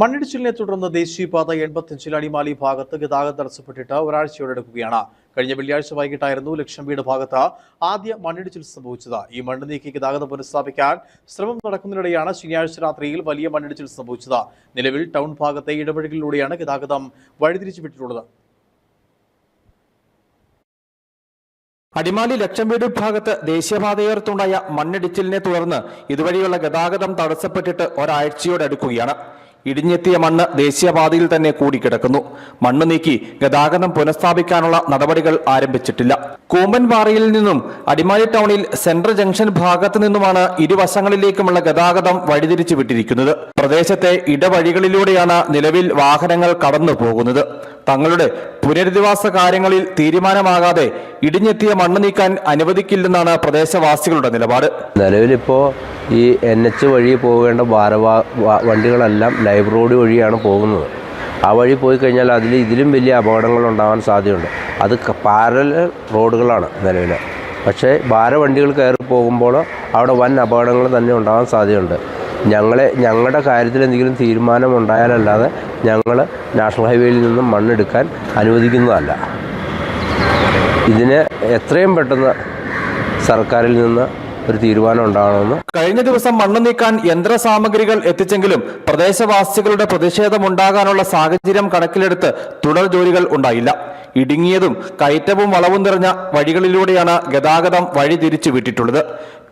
മണ്ണിടിച്ചിലിനെ തുടർന്ന് ദേശീയപാത എൺപത്തിയഞ്ചിൽ അടിമാലി ഭാഗത്ത് ഗതാഗതം തടസ്സപ്പെട്ടിട്ട് ഒരാഴ്ചയോടെ എടുക്കുകയാണ്. കഴിഞ്ഞ വെള്ളിയാഴ്ച വൈകിട്ടായിരുന്നു ലക്ഷം വീട് ഭാഗത്ത് ആദ്യ മണ്ണിടിച്ചിൽ സംഭവിച്ചത്. ഈ മണ്ണ് നീക്കി ഗതാഗതം പുനഃസ്ഥാപിക്കാൻ ശ്രമം നടക്കുന്നതിനിടെയാണ് ശനിയാഴ്ച രാത്രിയിൽ വലിയ മണ്ണിടിച്ചിൽ സംഭവിച്ചത്. നിലവിൽ ടൗൺ ഭാഗത്തെ ഇടവഴികളിലൂടെയാണ് ഗതാഗതം വഴിതിരിച്ചു വിട്ടിട്ടുള്ളത് അടിമാലി ലക്ഷം വീട് ഭാഗത്ത് ദേശീയപാതയോരത്തുണ്ടായ മണ്ണിടിച്ചിലിനെ തുടർന്ന് ഇതുവഴിയുള്ള ഗതാഗതം തടസ്സപ്പെട്ടിട്ട് ഒരാഴ്ചയോടടുക്കുകയാണ് ഇടിഞ്ഞെത്തിയ മണ്ണ് ദേശീയപാതയിൽ തന്നെ കൂടിക്കിടക്കുന്നു. മണ്ണ് നീക്കി ഗതാഗതം പുനഃസ്ഥാപിക്കാനുള്ള നടപടികൾ ആരംഭിച്ചിട്ടില്ല. കൂമ്പൻപാറയിൽ നിന്നും അടിമാലി ടൗണിൽ സെൻട്രൽ ജംഗ്ഷൻ ഭാഗത്തു നിന്നുമാണ് ഇരുവശങ്ങളിലേക്കുമുള്ള ഗതാഗതം വഴിതിരിച്ചു വിട്ടിരിക്കുന്നത്. പ്രദേശത്തെ ഇടവഴികളിലൂടെയാണ് നിലവിൽ വാഹനങ്ങൾ കടന്നു പോകുന്നത്. തങ്ങളുടെ പുനരധിവാസ കാര്യങ്ങളിൽ തീരുമാനമാകാതെ ഇടിഞ്ഞെത്തിയ മണ്ണ് നീക്കാൻ അനുവദിക്കില്ലെന്നാണ് പ്രദേശവാസികളുടെ നിലപാട്. നിലവിലിപ്പോൾ ഈ എൻ എച്ച് വഴി പോകേണ്ട ഭാരവാ വണ്ടികളെല്ലാം ലൈവ് റോഡ് വഴിയാണ് പോകുന്നത്. ആ വഴി പോയി കഴിഞ്ഞാൽ അതിൽ ഇതിലും വലിയ അപകടങ്ങൾ ഉണ്ടാകാൻ സാധ്യതയുണ്ട്. അത് പാരൽ റോഡുകളാണ് നിലവിൽ പക്ഷേ ഭാര വണ്ടികൾ കയറി പോകുമ്പോൾ അവിടെ വൻ അപകടങ്ങൾ തന്നെ ഉണ്ടാകാൻ സാധ്യതയുണ്ട്. ഞങ്ങളെ ഞങ്ങളുടെ കാര്യത്തിൽ എന്തെങ്കിലും തീരുമാനം ഉണ്ടായാലല്ലാതെ ഞങ്ങൾ നാഷണൽ ഹൈവേയിൽ നിന്നും മണ്ണെടുക്കാൻ അനുവദിക്കുന്നതല്ല. ഇതിന് എത്രയും പെട്ടെന്ന് സർക്കാരിൽ നിന്ന് ഒരു തീരുമാനം ഉണ്ടാകണമെന്ന് കഴിഞ്ഞ ദിവസം മണ്ണ് നീക്കാൻ യന്ത്ര സാമഗ്രികൾ എത്തിച്ചെങ്കിലും പ്രദേശവാസികളുടെ പ്രതിഷേധമുണ്ടാകാനുള്ള സാഹചര്യം കണക്കിലെടുത്ത് തുടർ ജോലികൾ ഉണ്ടായില്ല. ഇടുങ്ങിയതും കയറ്റവും വളവും നിറഞ്ഞ വഴികളിലൂടെയാണ് ഗതാഗതം വഴി തിരിച്ചു വിട്ടിട്ടുള്ളത്.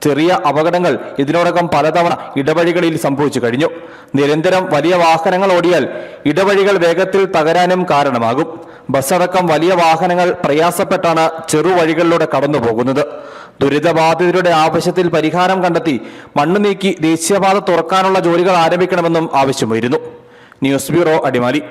ചെറിയ അപകടങ്ങൾ ഇതിനോടകം പലതവണ ഇടവഴികളിൽ സംഭവിച്ചു കഴിഞ്ഞു. നിരന്തരം വലിയ വാഹനങ്ങൾ ഓടിയാൽ ഇടവഴികൾ വേഗത്തിൽ തകരാനും കാരണമാകും. ബസ്സടക്കം വലിയ വാഹനങ്ങൾ പ്രയാസപ്പെട്ടാണ് ചെറുവഴികളിലൂടെ കടന്നു പോകുന്നത് ദുരിതബാധിതരുടെ ആവശ്യത്തിൽ പരിഹാരം കണ്ടെത്തി മണ്ണ് നീക്കി ദേശീയപാത തുറക്കാനുള്ള ജോലികൾ ആരംഭിക്കണമെന്നും ആവശ്യമായിരുന്നു. News bureau Adimali.